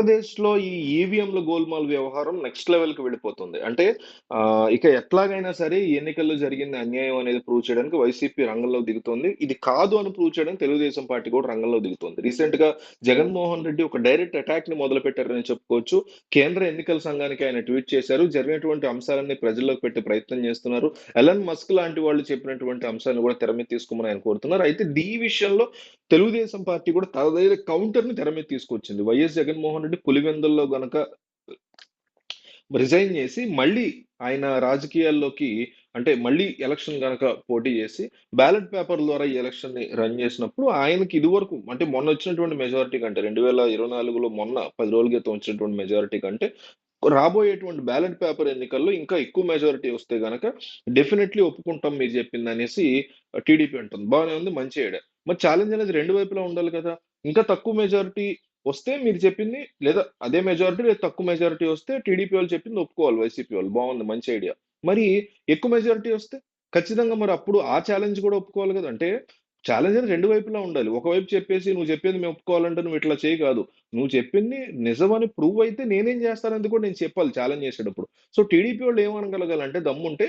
ఆంధ్రప్రదేశ్‌లో ఈ ఈవీఎంల గోల్‌మాల్ వ్యవహారం నెక్స్ట్ లెవెల్‌కి వెళ్ళిపోతుంది. అంటే ఇక ఎట్లాగైనా సరే ఈ ఎన్నికల్లో జరిగింది అన్యాయం అనేది ప్రూవ్ చేయడానికి వైసీపీ రంగంలో దిగుతోంది. ఇది కాదు అని ప్రూవ్ చేయడానికి తెలుగుదేశం పార్టీ కూడా రంగంలో దిగుతోంది. రీసెంట్‌గా జగన్మోహన్ రెడ్డి ఒక డైరెక్ట్ అటాక్‌ని మొదలుపెట్టారని చెప్పుకోవచ్చు. కేంద్ర ఎన్నికల సంఘానికి ఆయన ట్వీట్ చేశారు. జరిగినటువంటి అంశాలన్నీ ప్రజల్లోకి పెట్టే ప్రయత్నం చేస్తున్నారు. ఎలన్ మస్క్ లాంటి వాళ్ళు చెప్పినటువంటి అంశాలను కూడా తెర తీసుకోమని ఆయన కోరుతున్నారు. అయితే ఈ విషయంలో తెలుగుదేశం పార్టీ కూడా తనదైన కౌంటర్‌ని ని మీద తీసుకొచ్చింది. వైఎస్ జగన్మోహన్ నుండి పులివెందుల్లో గనక రిజైన్ చేసి మళ్ళీ ఆయన రాజకీయాల్లోకి అంటే మళ్ళీ ఎలక్షన్ గనక పోటీ చేసి బ్యాలెట్ పేపర్ ద్వారా ఈ ఎలక్షన్‌ని రన్ చేసినప్పుడు ఆయనకి ఇదివరకు అంటే మొన్న వచ్చినటువంటి మెజారిటీ కంటే 2024లో మొన్న పది రోజుల క్రితం వచ్చినటువంటి మెజారిటీ కంటే రాబోయేటువంటి బ్యాలెట్ పేపర్ ఎన్నికల్లో ఇంకా ఎక్కువ మెజారిటీ వస్తే గనక డెఫినెట్లీ ఒప్పుకుంటాం మీరు చెప్పిందనేసి టీడీపీ అంటుంది. బాగానే ఉంది. మంచి ఐడియా. మరి ఛాలెంజ్ అనేది రెండు వైపులా ఉండాలి కదా! ఇంకా తక్కువ మెజారిటీ వస్తే మీరు చెప్పింది లేదా అదే మెజారిటీ లేదా తక్కువ మెజారిటీ వస్తే టీడీపీ వాళ్ళు చెప్పింది ఒప్పుకోవాలి వైసీపీ వాళ్ళు. బాగుంది మంచి ఐడియా. మరి ఎక్కువ మెజారిటీ వస్తే ఖచ్చితంగా మరి అప్పుడు ఆ ఛాలెంజ్ కూడా ఒప్పుకోవాలి కదా! అంటే ఛాలెంజ్ అనేది రెండు వైపులా ఉండాలి. ఒకవైపు చెప్పేసి నువ్వు చెప్పింది మేము ఒప్పుకోవాలంటే నువ్వు ఇట్లా చేయకాదు కాదు. నువ్వు చెప్పింది నిజమని ప్రూవ్ అయితే నేనేం చేస్తానని కూడా నేను చెప్పాలి ఛాలెంజ్ చేసేటప్పుడు. సో టీడీపీ వాళ్ళు ఏమనగలగాలంటే దమ్ముంటే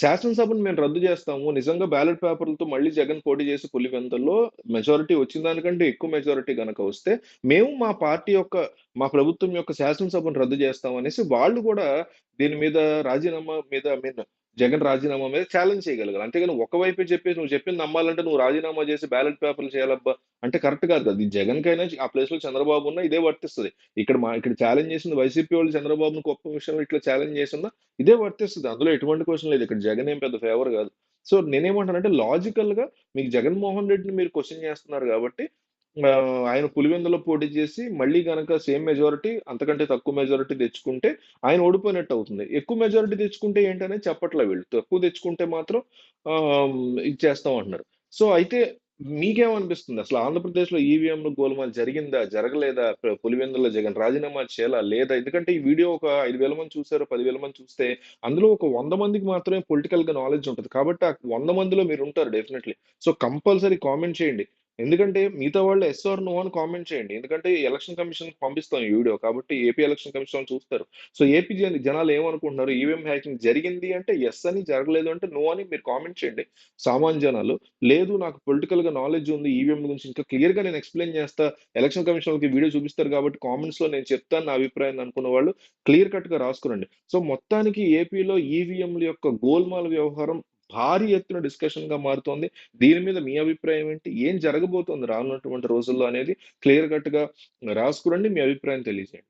శాసనసభను మేము రద్దు చేస్తాము. నిజంగా బ్యాలెట్ పేపర్‌లతో మళ్ళీ జగన్ పోటీ చేసి పులివెంతల్లో మెజారిటీ వచ్చిన దానికంటే ఎక్కువ మెజారిటీ గనక వస్తే మేము మా పార్టీ యొక్క మా ప్రభుత్వం యొక్క శాసనసభను రద్దు చేస్తాం అనేసి వాళ్ళు కూడా దీని మీద రాజీనామా మీద ఐ మీన్ జగన్ రాజీనామా మీద ఛాలెంజ్ చేయగలగాలి. అంతేగాని ఒకవైపే చెప్పేసి నువ్వు చెప్పింది నమ్మాలంటే నువ్వు రాజీనామా చేసి బ్యాలెట్ పేపర్‌లు చేయాలబ్బా! అంటే కరెక్ట్ కాదు కదా! ఇది జగన్‌కైనా ఆ ప్లేస్‌లో చంద్రబాబు ఉన్నా ఇదే వర్తిస్తుంది ఇక్కడ మా ఇక్కడ ఛాలెంజ్ చేసింది వైసీపీ వాళ్ళు చంద్రబాబును గొప్ప విషయంలో ఇట్లా ఛాలెంజ్ చేసినా ఇదే వర్తిస్తుంది అందులో ఎటువంటి క్వశ్చన్ లేదు. ఇక్కడ జగన్ ఏం పెద్ద ఫేవర్ కాదు. సో నేనేమంటానంటే లాజికల్‌గా మీకు జగన్మోహన్ రెడ్డిని మీరు క్వశ్చన్ చేస్తున్నారు కాబట్టి ఆయన పులివెందులో పోటీ చేసి మళ్ళీ కనుక సేమ్ మెజారిటీ అంతకంటే తక్కువ మెజారిటీ తెచ్చుకుంటే ఆయన ఓడిపోయినట్టు అవుతుంది. ఎక్కువ మెజారిటీ తెచ్చుకుంటే ఏంటనే చెప్పట్లే వీళ్ళు. తక్కువ తెచ్చుకుంటే మాత్రం ఇది చేస్తాం అంటున్నారు. సో అయితే మీకేమనిపిస్తుంది? అసలు ఆంధ్రప్రదేశ్‌లో ఈవీఎంలు గోల్‌మాల్ జరిగిందా? జరగలేదా? పులివెందుల్లో జగన్ రాజీనామా చేయాలా? లేదా? ఎందుకంటే ఈ వీడియో ఒక ఐదు వేల మంది చూసారు, పదివేల మంది చూస్తే అందులో ఒక వంద మందికి మాత్రమే పొలిటికల్‌గా నాలెడ్జ్ ఉంటుంది కాబట్టి ఆ వంద మందిలో మీరు ఉంటారు డెఫినెట్లీ సో కంపల్సరీ కామెంట్ చేయండి. ఎందుకంటే మిగతా వాళ్ళు ఎస్ ఆర్ నో అని కామెంట్ చేయండి. ఎందుకంటే ఎలక్షన్ కమిషన్ పంపిస్తాం ఈ వీడియో. కాబట్టి ఏపీ ఎలక్షన్ కమిషన్ చూస్తారు. సో ఏపీ జనాలు ఏమనుకుంటున్నారు? ఈవీఎం హ్యాకింగ్ జరిగింది అంటే ఎస్ అని, జరగలేదు అంటే నో అని మీరు కామెంట్ చేయండి. సామాన్య జనాలు. లేదు నాకు పొలిటికల్‌గా నాలెడ్జ్ ఉంది. ఈవీఎం గురించి ఇంకా క్లియర్‌గా నేను ఎక్స్‌ప్లెయిన్ చేస్తా. ఎలక్షన్ కమిషన్ వాళ్ళకి వీడియో చూపిస్తారు కాబట్టి కామెంట్స్‌లో నేను చెప్తాను నా అభిప్రాయం అనుకున్న వాళ్ళు క్లియర్ కట్‌గా రాసుకురండి. సో మొత్తానికి ఏపీలో ఈవీఎంల యొక్క గోల్మాల వ్యవహారం భారీ ఎత్తున డిస్కషన్గా మారుతోంది. దీని మీద మీ అభిప్రాయం ఏంటి? ఏం జరగబోతోంది రానున్నటువంటి రోజుల్లో అనేది క్లియర్ కట్గా రాసుకురండి. మీ అభిప్రాయం తెలియజేయండి.